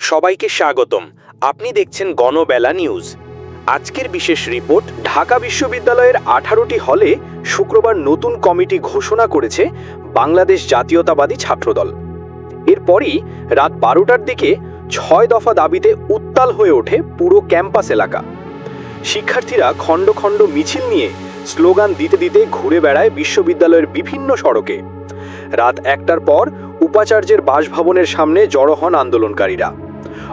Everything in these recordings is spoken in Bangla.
সবাইকে স্বাগতম। আপনি দেখছেন গণবেলা নিউজ। আজকের বিশেষ রিপোর্ট, ঢাকা বিশ্ববিদ্যালয়ের আঠারোটি হলে শুক্রবার নতুন কমিটি ঘোষণা করেছে বাংলাদেশ জাতীয়তাবাদী ছাত্রদল। এরপরই রাত বারোটার দিকে ছয় দফা দাবিতে উত্তাল হয়ে ওঠে পুরো ক্যাম্পাস এলাকা। শিক্ষার্থীরা খণ্ড খণ্ড মিছিল নিয়ে স্লোগান দিতে দিতে ঘুরে বেড়ায় বিশ্ববিদ্যালয়ের বিভিন্ন সড়কে। রাত একটার পর উপাচার্যের বাসভবনের সামনে জড়ো হন আন্দোলনকারীরা।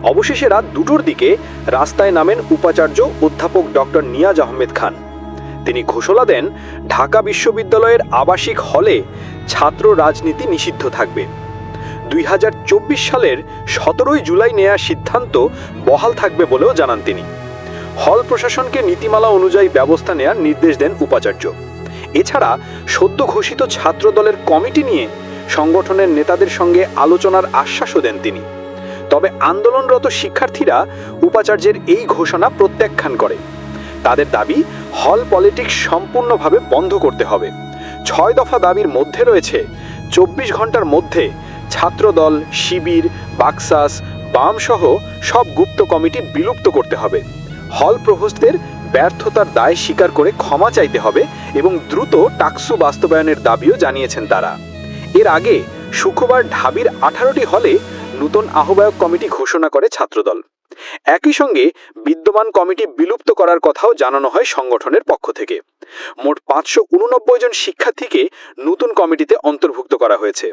অবশেষে রাত দুটোর দিকে রাস্তায় নামেন উপাচার্য অধ্যাপক ডক্টর নিয়াজ আহমেদ খান। তিনি ঘোষণা দেন, ঢাকা বিশ্ববিদ্যালয়ের আবাসিক হলে ছাত্র রাজনীতি নিষিদ্ধ থাকবে। দুই হাজার চব্বিশ সালের সতেরোই জুলাই নেয়া সিদ্ধান্ত বহাল থাকবে বলেও জানান তিনি। হল প্রশাসনকে নীতিমালা অনুযায়ী ব্যবস্থা নেয়ার নির্দেশ দেন উপাচার্য। এছাড়া সদ্য ঘোষিত ছাত্রদলের কমিটি নিয়ে সংগঠনের নেতাদের সঙ্গে আলোচনার আশ্বাসও দেন তিনি। তবে আন্দোলনরত শিক্ষার্থীরা উপাচার্যের এই ঘোষণা প্রত্যাখ্যান করে। তাদের দাবি, হল পলিটিক্স সম্পূর্ণভাবে বন্ধ করতে হবে। ছয় দফা দাবির মধ্যে রয়েছে, চব্বিশ ঘণ্টার মধ্যে ছাত্রদল, শিবির, বাকসাস বাম সহ সব গুপ্ত কমিটি বিলুপ্ত করতে হবে। হল প্রভোস্টদের ব্যর্থতার দায় স্বীকার করে ক্ষমা চাইতে হবে এবং দ্রুত টাকসু বাস্তবায়নের দাবিও জানিয়েছেন তারা। এর আগে শুক্রবার ঢাবির আঠারোটি হলে নতুন আহ্বায়ক কমিটি ঘোষণা করে ছাত্রদল। একই সঙ্গে বিদ্যমান কমিটি বিলুপ্ত করার কথাও জানানো হয় সংগঠনের পক্ষ থেকে। মোট পাঁচশো উননব্বই জন শিক্ষার্থীকে নতুন কমিটিতে অন্তর্ভুক্ত করা হয়েছে।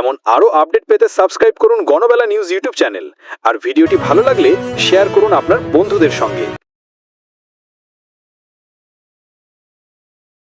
এমন আরও আপডেট পেতে সাবস্ক্রাইব করুন গণবেলা নিউজ ইউটিউব চ্যানেল। আর ভিডিওটি ভালো লাগলে শেয়ার করুন আপনার বন্ধুদের সঙ্গে।